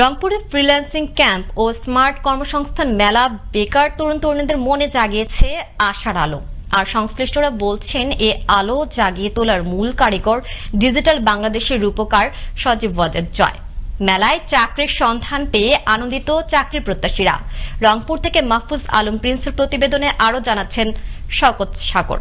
রংপুরে freelancing camp ও smart কর্মসংস্থান মেলা বেকার তরুণ তরুণীদের মনে জাগিয়েছে আশার আলো। আর সংশ্লিষ্টরা বলছেন, এ আলো জাগিয়ে তোলার মূল কারিগর ডিজিটাল বাংলাদেশের রূপকার সজীব ওয়াজেদ জয়। মেলায় চাকরির সন্ধান পেয়ে আনন্দিত চাকরি প্রত্যাশীরা। রংপুর থেকে মাহফুজ আলম প্রিন্সের প্রতিবেদনে আরও জানাচ্ছেন শকত সাগর।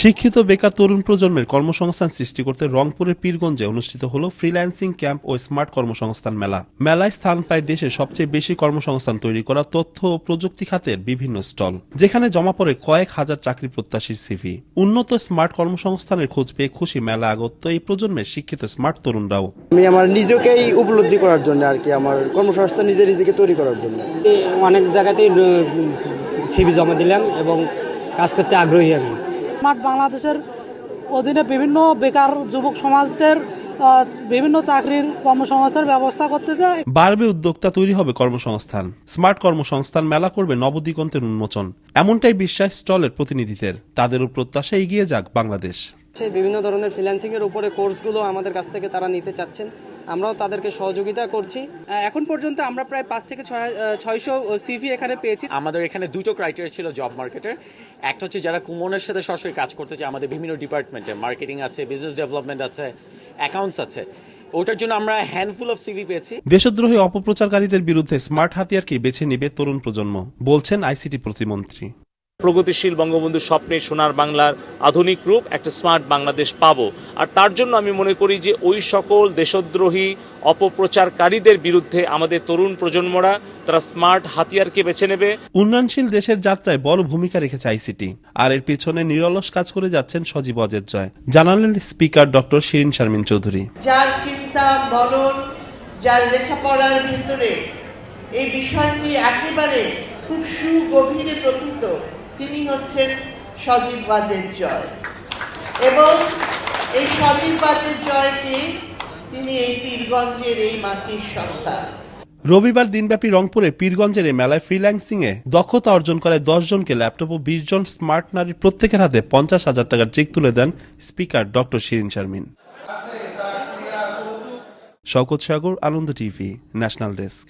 শিক্ষিত বেকার তরুণ প্রজন্মের কর্মসংস্থান সৃষ্টি করতে রংপুরের পীরগঞ্জে অনুষ্ঠিত হল ফ্রিল্যান্সিং ক্যাম্প ও স্মার্ট কর্মসংস্থান মেলা। মেলায় স্থান পায় দেশের সবচেয়ে বেশি কর্মসংস্থান তৈরি করা তথ্য ও প্রযুক্তি খাতের বিভিন্ন স্টল যেখানে জমা পড়ে কয়েক হাজার চাকরি প্রত্যাশীর সিভি। উন্নত স্মার্ট কর্মসংস্থানের খোঁজ পেয়ে খুশি মেলা আগত এই প্রজন্মের শিক্ষিত স্মার্ট তরুণরাও। আমি আমার নিজেকেই উপলব্ধি করার জন্য আর কি আমার কর্মসংস্থান নিজে নিজেকে তৈরি করার জন্য। অনেক জায়গাতেই সিভি জমা দিলাম এবং কাজ করতে আগ্রহী আমি। স্মার্ট বাংলাদেশের অধীনে বিভিন্ন বেকার যুবক সমাজদের বিভিন্ন চাকরির কর্মসংস্থার ব্যবস্থা করতেছে। বাড়বে উদ্যোক্তা তৈরি হবে কর্মসংস্থান। স্মার্ট কর্মসংস্থান মেলা করবে নবদিগন্তের উন্মোচন। এমনটাই বিশ্বাস স্টলের প্রতিনিধিদের। তাদেরও প্রত্যাশা এগিয়ে যাক বাংলাদেশ। বিভিন্ন ধরনের ফ্রিল্যান্সিংয়ের উপরে কোর্সগুলো আমাদের কাছ থেকে তারা নিতে চাচ্ছেন। আমরাও তাদেরকে সহযোগিতা করছি। এখন পর্যন্ত আমরা প্রায় পাঁচ থেকে ছয় ছয়শো সিভি এখানে পেয়েছি। আমাদের এখানে দুটো ক্রাইটেরিয়া ছিল জব মার্কেটের একটা হচ্ছে যারা কুমনের সাথে সরাসরি কাজ করতে চায় আমাদের বিভিন্ন ডিপার্টমেন্টে মার্কেটিং আছে বিজনেস ডেভেলপমেন্ট আছে অ্যাকাউন্টস আছে। ওটার জন্য আমরা হ্যান্ডফুল অফ সিভি পেয়েছি। দেশদ্রোহী অপপ্রচারকারীদের বিরুদ্ধে স্মার্ট হাতিয়ারকে বেছে নেবে তরুণ প্রজন্ম বলছেন আইসিটি প্রতিমন্ত্রী। প্রগতিশীল বঙ্গবন্ধু স্বপ্নের সোনার বাংলার আধুনিক রূপ একটা স্মার্ট বাংলাদেশ পাবো। আর তার জন্য আমি মনে করি যে ওই সকল দেশদ্রোহী অপপ্রচারকারীদের বিরুদ্ধে আমাদের তরুণ প্রজন্মরা তারা স্মার্ট হাতিয়ারকে বেছে নেবে। উন্নয়নশীল দেশের যাত্রায় বড় ভূমিকা রেখেছে আইসিটি আর এর পেছনে নিরলস কাজ করে যাচ্ছেন সজীব অজের জয়। জানালেন স্পিকার ডক্টর শিরিন শারমিন চৌধুরী। যার চিন্তা মনন যার লেখাপড়ার ভিতরে এই বিষয়টি একেবারে খুব সুগভীরে প্রথিত। তিনি হচ্ছেন সজীব বাজের জয়। এবং এই সজীব বাজের জয়কে তিনি এই পীরগঞ্জের এই মাটির সন্তান। রবিবার দিনব্যাপী রংপুরে পীরগঞ্জের এই মেলায় ফ্রিল্যান্সিং এ দক্ষতা অর্জন করে জনকে ল্যাপটপ ও বিশ জন স্মার্ট নারীর প্রত্যেকের হাতে পঞ্চাশ হাজার টাকার চেক তুলে দেন speaker doctor Shirin Sharmin. Shawkat Sagar, Ananda TV, national desk.